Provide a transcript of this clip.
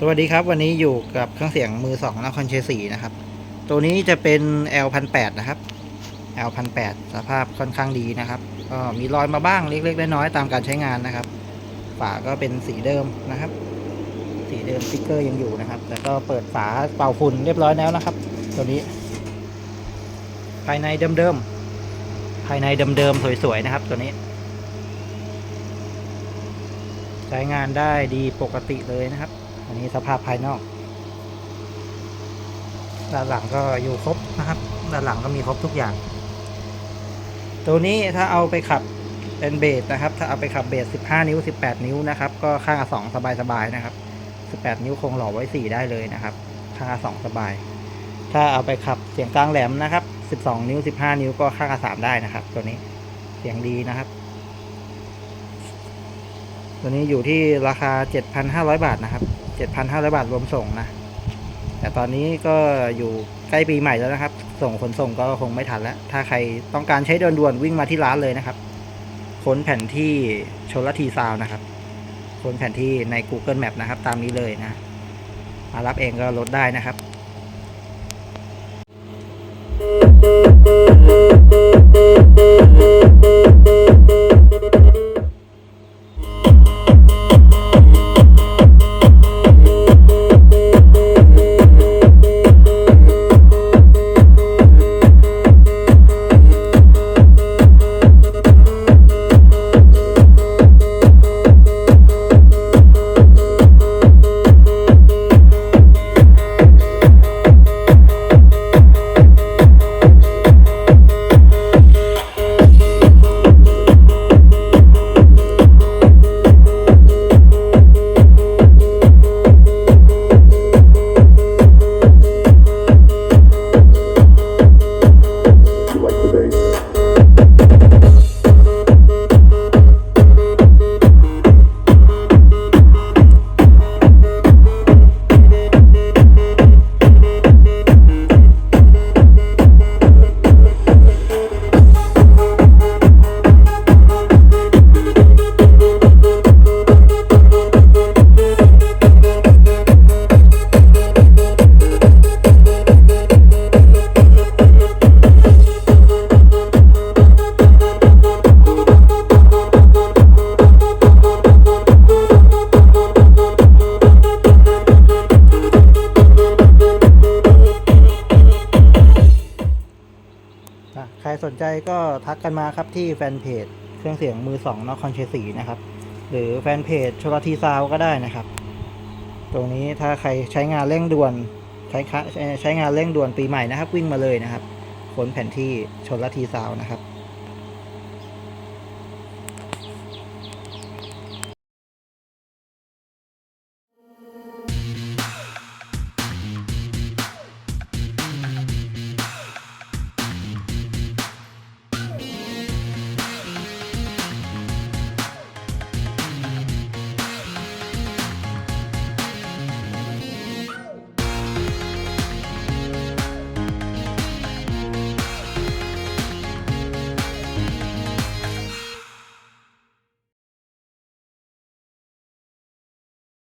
สวัสดีครับ วันนี้อยู่กับเครื่องเสียงมือสองนครชัยศรีนะครับ ตัวนี้จะเป็น L 1 8 0นะครับ L 1 8 0สภาพค่อนข้างดีนะครับก็มีรอยมาบ้างเล็กๆน้อยๆตามการใช้งานนะครับ ฝาก็เป็นสีเดิมนะครับ สีเดิมสติ๊กเกอร์ยังอยู่นะครับ แล้วก็เปิดฝาเป่าฝุ่นเรียบร้อยแล้วนะครับ ตัวนี้ ภายในเดิมๆภายในเดิมๆสวยๆนะครับ ตัวนี้ ใช้งานได้ดีปกติเลยนะครับ อันนี้สภาพภายนอก ด้านหลังก็อยู่ครบนะครับ ด้านหลังก็มีครบทุกอย่าง ตัวนี้ถ้าเอาไปขับเป็นเบสนะครับ ถ้าเอาไปขับเบส 15 นิ้ว 18 นิ้วนะครับ ก็ข้างละสองสบายๆนะครับ 18 นิ้วคงหล่อไว้ 4 ได้เลยนะครับ ข้างละสองสบาย ถ้าเอาไปขับเสียงกลางแหลมนะครับ 12 นิ้ว 15 นิ้วก็ข้างละสามได้นะครับ ตัวนี้ เสียงดีนะครับ ตัวนี้อยู่ที่ราคา 7,500 บาทนะครับ 7,500 บาทรวมส่งนะ แต่ตอนนี้ก็อยู่ใกล้ปีใหม่แล้วนะครับ ส่งขนส่งก็คงไม่ทันแล้ว ถ้าใครต้องการใช้ด่วนๆวิ่งมาที่ร้านเลยนะครับ ค้นแผนที่ชนละทีซาวนะครับ ค้นแผนที่ใน Google Map นะครับ ตามนี้เลยนะ มารับเองก็ลดได้นะครับ สนใจก็ทักกันมาครับที่แฟนเพจเครื่องเสียงมือสองนครชัยศรีนะครับ หรือแฟนเพจชลทีซาวก็ได้นะครับ ตรงนี้ถ้าใครใช้งานเร่งด่วนใช้ใช้งานเร่งด่วนปีใหม่นะครับ วิ่งมาเลยนะครับขนแผนที่ชนละทีซาวนะครับ